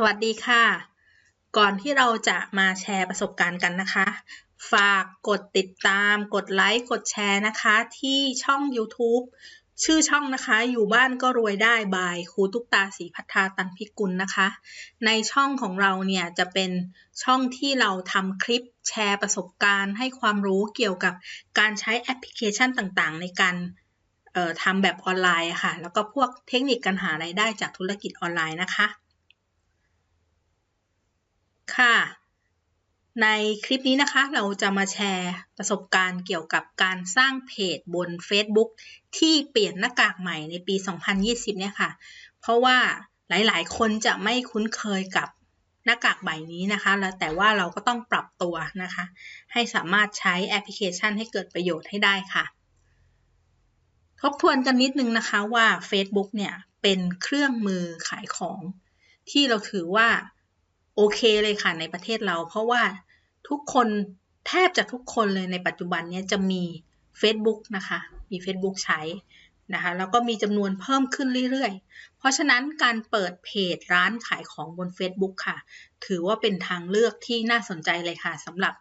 สวัสดีค่ะ ก่อนที่เราจะมาแชร์ประสบการณ์กันนะคะ ฝากกดติดตาม กดไลค์ กดแชร์นะคะ ที่ช่อง YouTube ชื่อช่องนะคะ อยู่บ้านก็รวยได้บายครูตุกตาสีพัฒนาตันพิกุลนะคะ ในช่องของเราเนี่ยจะเป็นช่องที่เราทำคลิปแชร์ประสบการณ์ ให้ความรู้เกี่ยวกับการใช้แอปพลิเคชันต่างๆ ในการทำแบบออนไลน์ค่ะ แล้วก็พวกเทคนิคการหารายได้จากธุรกิจออนไลน์นะคะ ค่ะ ในคลิปนี้นะคะเราจะมาแชร์ประสบการณ์เกี่ยวกับการสร้างเพจบน Facebook ที่เปลี่ยนหน้ากากใหม่ในปี 2020 เนี่ยค่ะ เพราะว่าหลายๆ คนจะไม่คุ้นเคยกับหน้ากากใบนี้นะคะ แล้วแต่ว่าเราก็ต้องปรับตัวนะคะ ให้สามารถใช้แอปพลิเคชันให้เกิดประโยชน์ให้ได้ค่ะ ทบทวนกันนิดนึงนะคะว่า Facebook เนี่ยเป็นเครื่องมือขายของที่เราถือว่า โอเคเลยค่ะในประเทศเรา เพราะว่าทุกคนแทบจะทุกคนเลยในปัจจุบันนี้จะมี Facebook นะคะ มี Facebook ใช้นะคะแล้วก็มีจำนวนเพิ่มขึ้นเรื่อยๆ เพราะฉะนั้นการเปิดเพจร้านขายของบน Facebook ค่ะ ถือว่าเป็นทางเลือกที่น่าสนใจเลยค่ะสำหรับ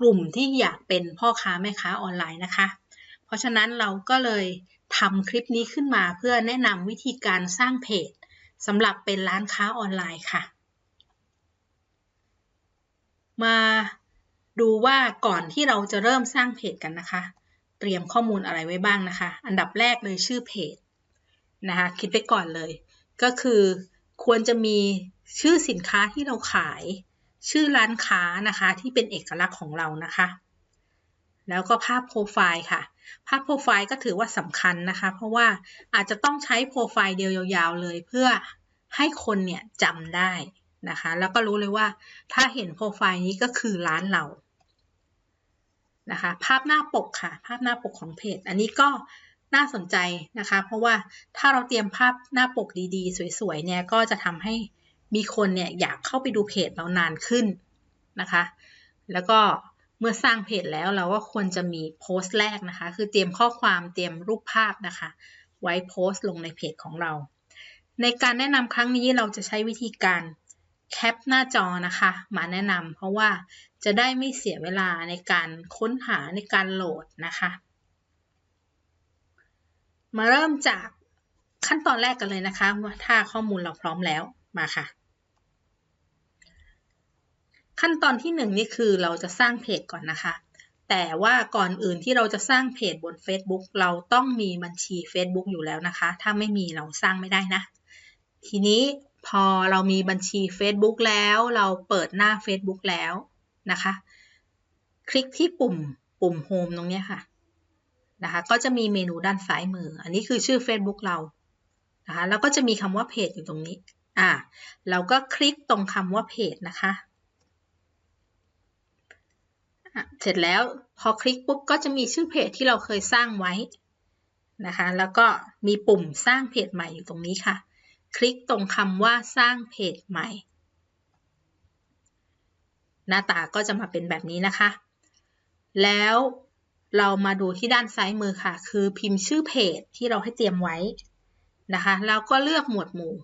กลุ่มที่อยากเป็นพ่อค้าแม่ค้าออนไลน์นะคะ เพราะฉะนั้นเราก็เลยทำคลิปนี้ขึ้นมาเพื่อแนะนำวิธีการสร้างเพจสำหรับเป็นร้านค้าออนไลน์ค่ะ มาดูว่าก่อนที่เราจะเริ่มสร้างเพจกันนะคะ เตรียมข้อมูลอะไรไว้บ้างนะคะ อันดับแรกเลยชื่อเพจนะคะคิดไปก่อนเลย ก็คือควรจะมีชื่อสินค้าที่เราขาย ชื่อร้านค้านะคะที่เป็นเอกลักษณ์ของเรานะคะ แล้วก็ภาพโปรไฟล์ค่ะ ภาพโปรไฟล์ก็ถือว่าสำคัญนะคะ เพราะว่าอาจจะต้องใช้โปรไฟล์เดียวยาวๆเลยเพื่อให้คนเนี่ยจำได้ นะคะ แล้วก็รู้เลยว่าถ้าเห็นโปรไฟล์นี้ก็คือร้านเรานะคะ ภาพหน้าปกค่ะ ภาพหน้าปกของเพจ อันนี้ก็น่าสนใจนะคะ เพราะว่าถ้าเราเตรียมภาพหน้าปกดีๆ สวยๆเนี่ยก็จะทำให้มีคนเนี่ยอยากเข้าไปดูเพจเรานานขึ้นนะคะ แล้วก็เมื่อสร้างเพจแล้วเราก็ควรจะมีโพสต์แรกนะคะ คือเตรียมข้อความเตรียมรูปภาพนะคะ ไว้โพสต์ลงในเพจของเรา ในการแนะนำครั้งนี้เราจะใช้วิธีการ แคปหน้าจอนะคะ มาแนะนำเพราะว่าจะได้ไม่เสียเวลาในการค้นหาในการโหลดนะคะ มาเริ่มจากขั้นตอนแรกกันเลยนะคะว่าถ้าข้อมูลเราพร้อมแล้วมาค่ะ ขั้นตอนที่หนึ่งนี่คือเราจะสร้างเพจก่อนนะคะ แต่ว่าก่อนอื่นที่เราจะสร้างเพจบน Facebook เราต้องมีบัญชี Facebook อยู่แล้วนะคะ ถ้าไม่มีเราสร้างไม่ได้นะ ทีนี้ พอเรามีบัญชี Facebook แล้วเราเปิดหน้า Facebook แล้วนะคะ คลิกที่ปุ่มปุ่ม Home ตรงนี้ค่ะนะคะก็จะมีเมนูด้านซ้ายมือ อันนี้คือชื่อ Facebook เรานะคะแล้วก็จะมีคำว่าเพจอยู่ตรงนี้อ่าเราก็คลิกตรงคำว่าเพจนะคะเสร็จแล้วพอคลิกปุ๊บก็จะมีชื่อเพจที่เราเคยสร้างไว้นะคะ แล้วก็มีปุ่มสร้างเพจใหม่อยู่ตรงนี้ค่ะ คลิกตรงคำว่าสร้างเพจใหม่ หน้าตาก็จะมาเป็นแบบนี้นะคะ แล้วเรามาดูที่ด้านซ้ายมือค่ะ คือพิมพ์ชื่อเพจที่เราให้เตรียมไว้นะคะ แล้วก็เลือกหมวดหมู่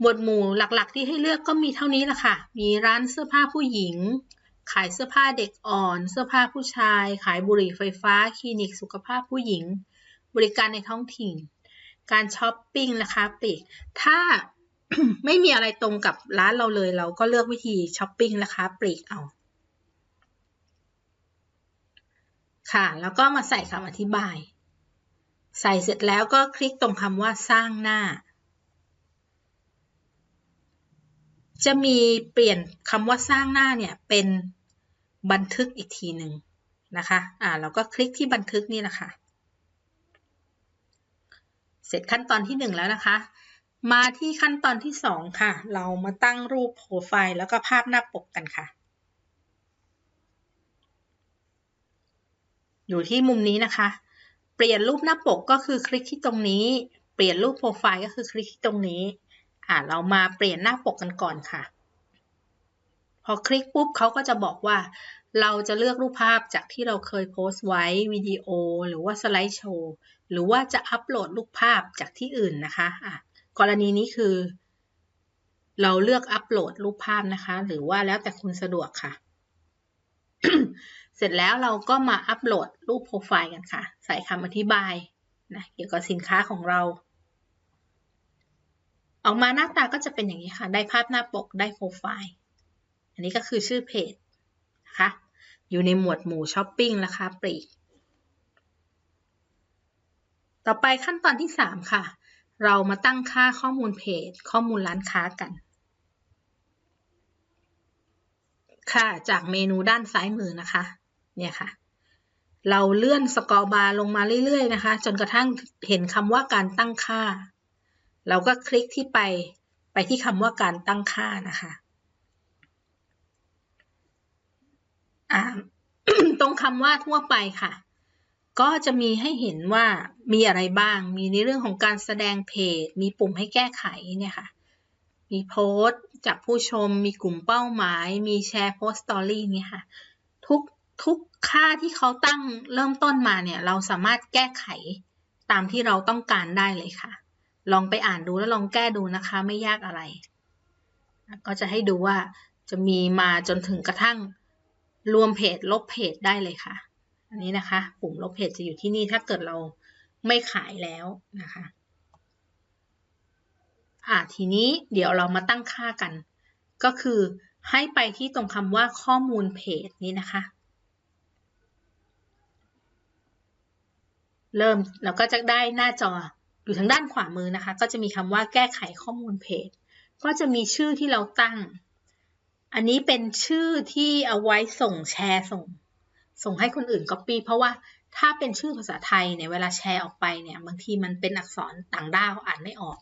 หมวดหมู่หลักๆ ที่ให้เลือกก็มีเท่านี้ละค่ะ มีร้านเสื้อผ้าผู้หญิง ขายเสื้อผ้าเด็กอ่อน เสื้อผ้าผู้ชาย ขายบุหรี่ไฟฟ้า คลินิกสุขภาพผู้หญิง บริการในท้องถิ่น การช้อปปิ้งนะคะปีกถ้าไม่มีอะไรตรงกับร้านเราเลย เราก็เลือกวิธีช้อปปิ้งนะคะปลีกเอาค่ะ แล้วก็มาใส่คำอธิบาย ใส่เสร็จแล้วก็คลิกตรงคำว่าสร้างหน้า จะมีเปลี่ยนคำว่าสร้างหน้าเนี่ยเป็นบันทึกอีกทีหนึ่งนะคะ อ่า เราก็คลิกที่บันทึกนี่นะคะ เสร็จขั้นตอนที่ 1 แล้วนะคะ มาที่ขั้นตอนที่ 2 ค่ะ เรามาตั้งรูปโปรไฟล์แล้วก็ภาพหน้าปกกันค่ะ อยู่ที่มุมนี้นะคะ เปลี่ยนรูปหน้าปกก็คือคลิกที่ตรงนี้ เปลี่ยนรูปโปรไฟล์ก็คือคลิกที่ตรงนี้ อ่าเรามาเปลี่ยนหน้าปกกันก่อนค่ะ พอคลิกปุ๊บเขาก็จะบอกว่า เราจะเลือกรูปภาพจากที่เราเคยโพสต์ไว้วิดีโอ หรือว่าสไลด์โชว์หรือว่าจะอัปโหลดรูปภาพจากที่อื่นนะคะะกรณีนี้คือ เราเลือกอัปโหลดรูปภาพนะคะ หรือว่าแล้วแต่คุณสะดวกค่ะ เสร็จแล้วเราก็มาอัปโหลดรูปโปรไฟล์กันค่ะ ใส่คำอธิบายนะเกี่ยวกับสินค้าของเรา ออกมาหน้าตาก็จะเป็นอย่างนี้ค่ะ ได้ภาพหน้าปกได้โปรไฟล์ อันนี้ก็คือชื่อเพจนะคะอยู่ในหมวดหมู่ช้อปปิ้งราคาปลีก ต่อไปขั้นตอนที่ 3 ค่ะ เรามาตั้งค่าข้อมูลเพจ ข้อมูลร้านค้ากัน ค่ะจากเมนูด้านซ้ายมือนะคะเนี่ยค่ะเราเลื่อนสกอร์บาร์ลงมาเรื่อยๆนะคะ จนกระทั่งเห็นคำว่าการตั้งค่า เราก็คลิกที่ไปไปที่คำว่าการตั้งค่านะคะ ตรงคำว่าทั่วไปค่ะ ก็จะมีให้เห็นว่ามีอะไรบ้าง มีในเรื่องของการแสดงเพจ มีปุ่มให้แก้ไขเนี่ยค่ะ มีโพสต์จากผู้ชม มีกลุ่มเป้าหมาย มีแชร์โพสต์สตอรี่เนี่ยค่ะ ทุกทุกค่าที่เขาตั้งเริ่มต้นมาเนี่ย เราสามารถแก้ไขตามที่เราต้องการได้เลยค่ะ ลองไปอ่านดูแล้วลองแก้ดูนะคะ ไม่ยากอะไร ก็จะให้ดูว่าจะมีมาจนถึงกระทั่ง รวมเพจลบเพจได้เลยค่ะ อันนี้นะคะ ปุ่มลบเพจจะอยู่ที่นี่ถ้าเกิดเราไม่ขายแล้วนะคะอ่าทีนี้เดี๋ยวเรามาตั้งค่ากัน ก็คือให้ไปที่ตรงคำว่าข้อมูลเพจนี้นะคะ เริ่มเราก็จะได้หน้าจออยู่ทางด้านขวามือนะคะ ก็จะมีคำว่าแก้ไขข้อมูลเพจ ก็จะมีชื่อที่เราตั้ง อันนี้เป็นชื่อที่เอาไว้ส่งแชร์ส่ง ส่งให้คนอื่นก๊อปปี้เพราะว่าถ้าเป็นชื่อภาษาไทยเนี่ยเวลาแชร์ออกไปเนี่ยบางทีมันเป็นอักษรต่างด้าวอ่านไม่ออก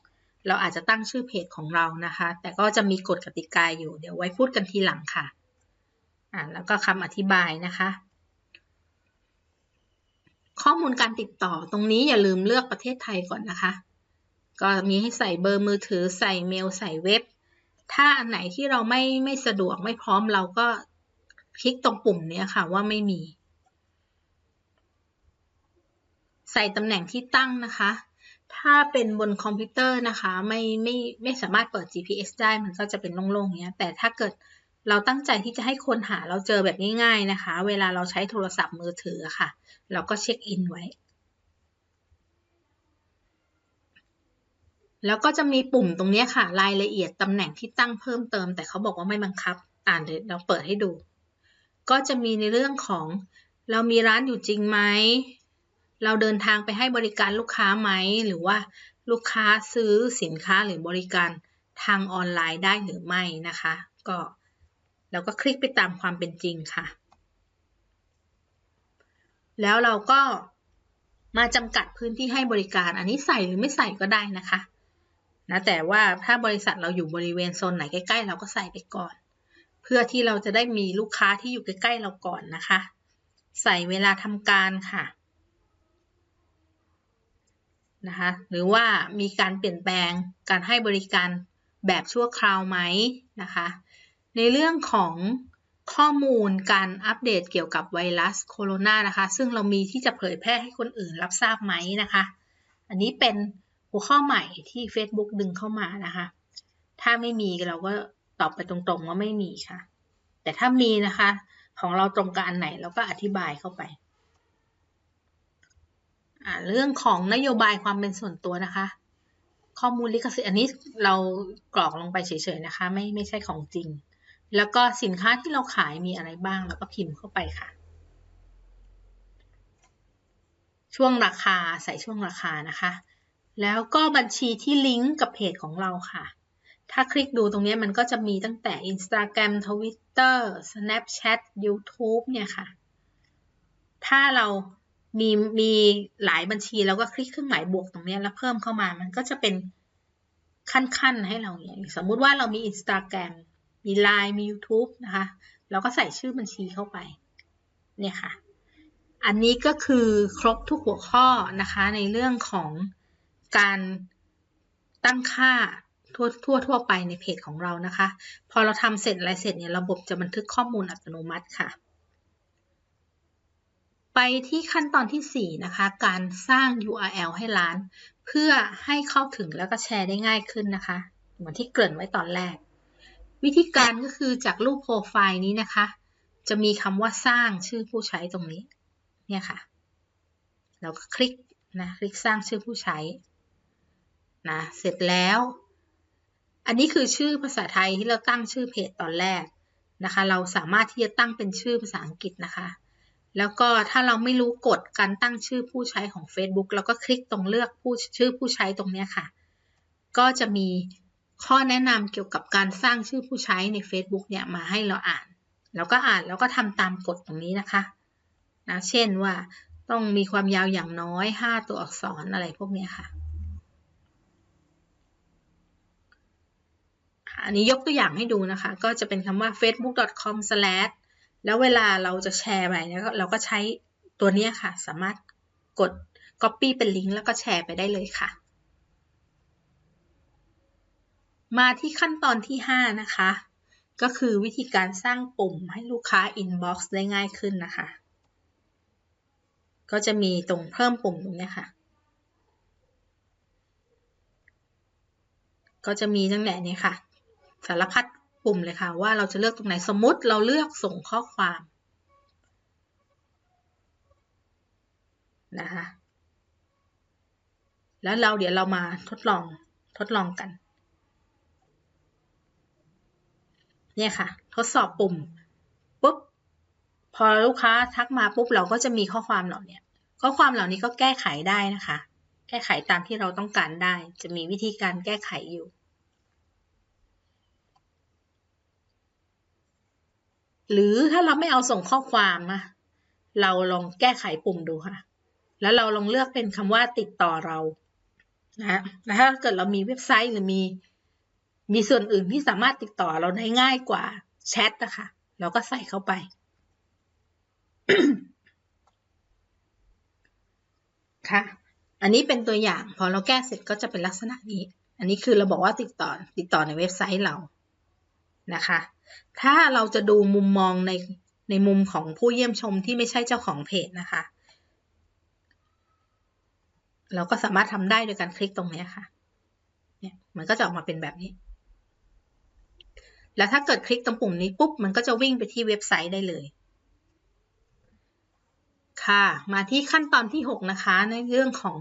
เราอาจจะตั้งชื่อเพจของเรานะคะ แต่ก็จะมีกฎกติกาอยู่เดี๋ยวไว้พูดกันทีหลังค่ะอ่าแล้วก็คำอธิบายนะคะ ข้อมูลการติดต่อตรงนี้อย่าลืมเลือกประเทศไทยก่อนนะคะ ก็มีให้ใส่เบอร์มือถือใส่เมลใส่เว็บ ถ้าอันไหนที่เราไม่ไม่สะดวกไม่พร้อมเราก็คลิกตรงปุ่มนี้ค่ะว่าไม่มี ใส่ตำแหน่งที่ตั้งนะคะ ถ้าเป็นบนคอมพิวเตอร์นะคะไม่ไม่ไม่สามารถเปิด GPS ได้มันก็จะเป็นโล่งๆเนี้ย แต่ถ้าเกิดเราตั้งใจที่จะให้คนหาเราเจอแบบง่ายๆนะคะ เวลาเราใช้โทรศัพท์มือถือค่ะ เราก็เช็คอินไว้ แล้วก็จะมีปุ่มตรงนี้ค่ะ รายละเอียดตำแหน่งที่ตั้งเพิ่มเติม แต่เขาบอกว่าไม่บังคับ อ่านเดี๋ยวเราเปิดให้ดู ก็จะมีในเรื่องของ เรามีร้านอยู่จริงไหม เราเดินทางไปให้บริการลูกค้าไหม หรือว่าลูกค้าซื้อสินค้าหรือบริการทางออนไลน์ได้หรือไม่นะคะ ก็เราก็คลิกไปตามความเป็นจริงค่ะ แล้วเราก็มาจำกัดพื้นที่ให้บริการ อันนี้ใส่หรือไม่ใส่ก็ได้นะคะ นะแต่ว่าถ้าบริษัทเราอยู่บริเวณโซนไหนใกล้ๆ เราก็ใส่ไปก่อน เพื่อที่เราจะได้มีลูกค้าที่อยู่ใกล้ๆเราก่อนนะคะ ใส่เวลาทำการค่ะนะคะหรือว่ามีการเปลี่ยนแปลงการให้บริการแบบชั่วคราวไหมนะคะ ในเรื่องของข้อมูลการอัปเดตเกี่ยวกับไวรัสโคโรนานะคะ ซึ่งเรามีที่จะเผยแพร่ให้คนอื่นรับทราบไหมนะคะ อันนี้เป็น หัวข้อใหม่ที่ Facebook ดึงเข้ามานะคะ ถ้าไม่มีเราก็ตอบไปตรงๆว่าไม่มีค่ะ แต่ถ้ามีนะคะ ของเราตรงกับอันไหนเราก็อธิบายเข้าไปเรื่องของนโยบายความเป็นส่วนตัวนะคะ ข้อมูลลิขสิทธิ์อันนี้เรากรอกลงไปเฉยๆนะคะ ไม่ไม่ใช่ของจริง แล้วก็สินค้าที่เราขายมีอะไรบ้างแล้วก็พิมพ์เข้าไปค่ะ ช่วงราคาใส่ช่วงราคานะคะ แล้วก็บัญชีที่ลิงก์กับเพจของเราค่ะ ถ้าคลิกดูตรงนี้มันก็จะมีตั้งแต่ Instagram Twitter Snapchat YouTube เนี่ยค่ะ ถ้าเรามีมีหลายบัญชีแล้วก็คลิกเครื่องหมายบวกตรงนี้แล้วเพิ่มเข้ามา มันก็จะเป็นขั้นๆให้เราอย่างสมมุติว่าเรามี Instagram มี Line มี YouTube นะคะ เราก็ใส่ชื่อบัญชีเข้าไป เนี่ยค่ะ อันนี้ก็คือครบทุกหัวข้อนะคะในเรื่องของ การตั้งค่าทั่วทั่วทั่วไปในเพจของเรานะคะ พอเราทำเสร็จอะไรเสร็จเนี่ยระบบจะบันทึกข้อมูลอัตโนมัติค่ะ ไปที่ขั้นตอนที่ 4 นะคะ การสร้าง URL ให้ร้าน เพื่อให้เข้าถึงแล้วก็แชร์ได้ง่ายขึ้นนะคะ เหมือนที่เกริ่นไว้ตอนแรก วิธีการก็คือจากรูปโปรไฟล์นี้นะคะ จะมีคำว่าสร้างชื่อผู้ใช้ตรงนี้ เนี่ยค่ะ เราก็คลิกนะ คลิกสร้างชื่อผู้ใช้ นะเสร็จแล้ว อันนี้คือชื่อภาษาไทยที่เราตั้งชื่อเพจตอนแรกนะคะ เราสามารถที่จะตั้งเป็นชื่อภาษาอังกฤษนะคะ แล้วก็ถ้าเราไม่รู้กฎการตั้งชื่อผู้ใช้ของ Facebook เราก็คลิกตรงเลือกผู้ชื่อผู้ใช้ตรงนี้ค่ะ ก็จะมีข้อแนะนำเกี่ยวกับการสร้างชื่อผู้ใช้ใน Facebook เนี่ยมาให้เราอ่าน แล้วก็อ่านแล้วก็ทำตามกฎตรงนี้นะคะนะเช่นว่าต้องมีความยาวอย่างน้อย 5 ตัวอักษรอะไรพวกนี้ค่ะ อันนี้ยกตัวอย่างให้ดูนะคะ ก็จะเป็นคำว่า facebook.com/ แล้วเวลาเราจะแชร์ไปเนี่ยเราก็ใช้ตัวนี้ค่ะ สามารถกด copy เป็นลิงก์แล้วก็แชร์ไปได้เลยค่ะ มาที่ขั้นตอนที่ 5 นะคะ ก็คือวิธีการสร้างปุ่มให้ลูกค้า inbox ได้ง่ายขึ้นนะคะ ก็จะมีตรงเพิ่มปุ่มตรงนี้ค่ะก็จะมีตั้งแต่นี้ค่ะ สารพัดปุ่มเลยค่ะ ว่าเราจะเลือกตรงไหนสมมติเราเลือกส่งข้อความนะคะแล้วเราเดี๋ยวเรามาทดลองทดลองกัน เนี่ยค่ะ ทดสอบปุ่มปุ๊บพอลูกค้าทักมาปุ๊บเราก็จะมีข้อความเหล่านี้ข้อความเหล่านี้ก็แก้ไขได้นะคะ แก้ไขตามที่เราต้องการได้ จะมีวิธีการแก้ไขอยู่ หรือถ้าเราไม่เอาส่งข้อความนะเราลองแก้ไขปุ่มดูค่ะ แล้วเราลองเลือกเป็นคำว่าติดต่อเรานะแล้วถ้าเกิดเรามีเว็บไซต์หรือมีมีส่วนอื่นที่สามารถติดต่อเราได้ง่ายกว่าแชทนะคะเราก็ใส่เข้าไปค่ะ อันนี้เป็นตัวอย่าง พอเราแก้เสร็จก็จะเป็นลักษณะนี้ อันนี้คือเราบอกว่าติดต่อติดต่อในเว็บไซต์เรานะคะ ถ้าเราจะดูมุมมองในในมุมของผู้เยี่ยมชมที่ไม่ใช่เจ้าของเพจนะคะ เราก็สามารถทำได้โดยการคลิกตรงนี้ค่ะ เนี่ยมันก็จะออกมาเป็นแบบนี้ แล้วถ้าเกิดคลิกตรงปุ่มนี้ปุ๊บ มันก็จะวิ่งไปที่เว็บไซต์ได้เลย ค่ะ มาที่ขั้นตอนที่ 6 นะคะ ในเรื่องของ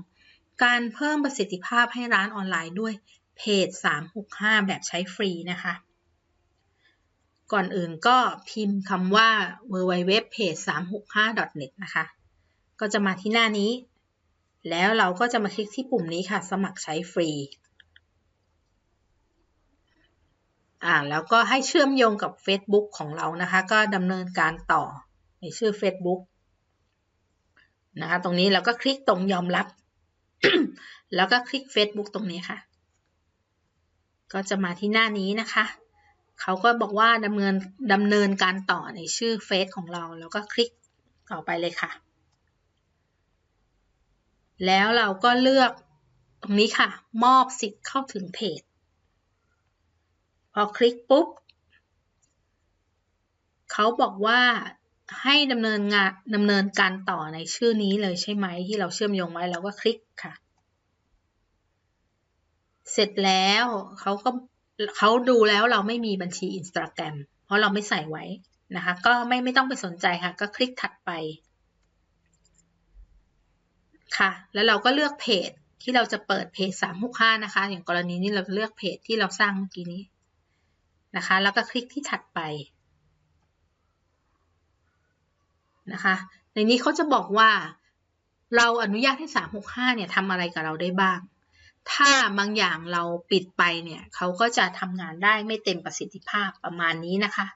การเพิ่มประสิทธิภาพให้ร้านออนไลน์ด้วยเพจ 365 แบบใช้ฟรีนะคะ ก่อนอื่นก็พิมพ์คำว่า www.page365.net นะคะ ก็จะมาที่หน้านี้ แล้วเราก็จะมาคลิกที่ปุ่มนี้ค่ะ สมัครใช้ฟรีอ่าแล้วก็ให้เชื่อมโยงกับ Facebook ของเรานะคะ ก็ดำเนินการต่อในชื่อ Facebook นะคะ ตรงนี้เราก็คลิกตรงยอมรับ แล้วก็คลิก Facebook ตรงนี้ค่ะ ก็จะมาที่หน้านี้นะคะ เขาก็บอกว่าดำเนินดำเนินการต่อในชื่อเฟซของเรา แล้วก็คลิกต่อไปเลยค่ะ แล้วเราก็เลือกตรงนี้ค่ะ มอบสิทธิ์เข้าถึงเพจ พอคลิกปุ๊บ เขาบอกว่าให้ดำเนินงานดำเนินการต่อในชื่อนี้เลยใช่ไหมที่เราเชื่อมโยงไว้เราก็คลิกค่ะ เสร็จแล้วเขาก็ เขาดูแล้วเราไม่มีบัญชีอินสตาแกรมเพราะเราไม่ใส่ไว้นะคะ ก็ไม่ไม่ต้องไปสนใจค่ะ ก็คลิกถัดไปค่ะ แล้วเราก็เลือกเพจที่เราจะเปิดเพจสามหกห้านะคะ อย่างกรณีนี้เราเลือกเพจที่เราสร้างเมื่อกี้นี้นะคะ แล้วก็คลิกที่ถัดไปนะคะ ในนี้เขาจะบอกว่าเราอนุญาตให้สามหกห้าเนี่ยทำอะไรกับเราได้บ้าง ถ้าบางอย่างเราปิดไปเนี่ยเขาก็จะทำงานได้ไม่เต็มประสิทธิภาพประมาณนี้นะคะ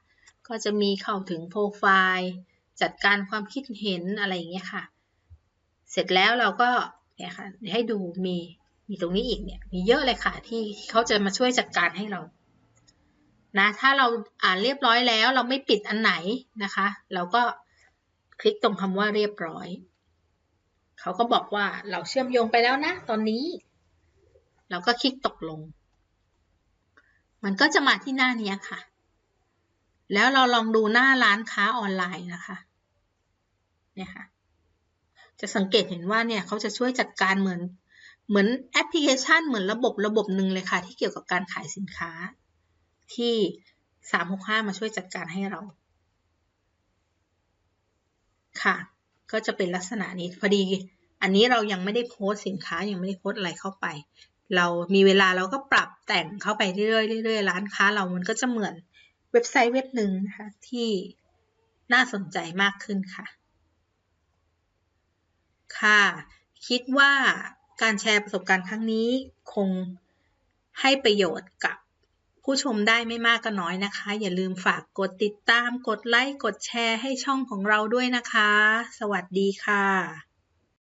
ก็จะมีเข้าถึงโปรไฟล์จัดการความคิดเห็นอะไรอย่างเงี้ยค่ะ เสร็จแล้วเราก็เนี่ยค่ะให้ดูมีมีตรงนี้อีกเนี่ยมีเยอะเลยค่ะที่เขาจะมาช่วยจัดการให้เรานะถ้าเราอ่านเรียบร้อยแล้วเราไม่ปิดอันไหนนะคะ เราก็คลิกตรงคำว่าเรียบร้อย เขาก็บอกว่าเราเชื่อมโยงไปแล้วนะตอนนี้ เราก็คลิกตกลง มันก็จะมาที่หน้านี้ค่ะ แล้วเราลองดูหน้าร้านค้าออนไลน์นะคะ เนี่ยค่ะ จะสังเกตเห็นว่าเนี่ยเขาจะช่วยจัดการเหมือน เหมือนแอปพลิเคชันเหมือนระบบระบบหนึ่งเลยค่ะ ที่เกี่ยวกับการขายสินค้า ที่ 365 มาช่วยจัดการให้เรา ค่ะ ก็จะเป็นลักษณะนี้พอดีอันนี้เรายังไม่ได้โพสสินค้ายังไม่ได้โพสอะไรเข้าไป เรามีเวลาเราก็ปรับแต่งเข้าไปเรื่อยๆเรื่อยๆร้านค้าเรามันก็จะเหมือนเว็บไซต์เว็บหนึ่งนะคะที่น่าสนใจมากขึ้นค่ะ ค่ะ คิดว่าการแชร์ประสบการณ์ครั้งนี้คงให้ประโยชน์กับผู้ชมได้ไม่มากก็น้อยนะคะ อย่าลืมฝากกดติดตาม กดไลค์ กดแชร์ให้ช่องของเราด้วยนะคะ สวัสดีค่ะ